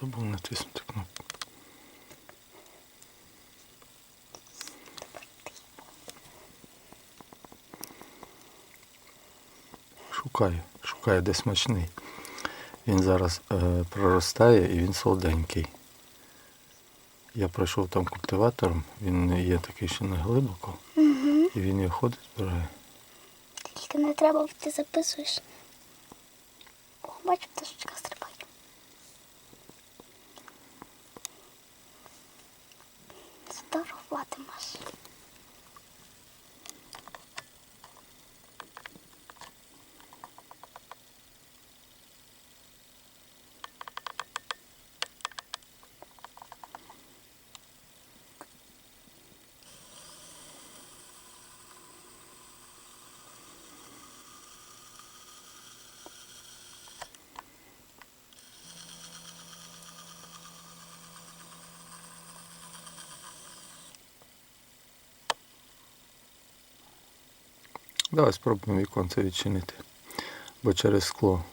Забув натиснути кнопку. Шукаю, шукаю, де смачний. Він зараз е, проростає і він солоденький. Я пройшов там культиватором, він є такий, що не глибоко, Угу. і він його ходить, збирає. Тільки не треба, ти записуєш. О, бачу, пташечка taraflardaymış. Давай спробуємо віконце відчинити, бо через скло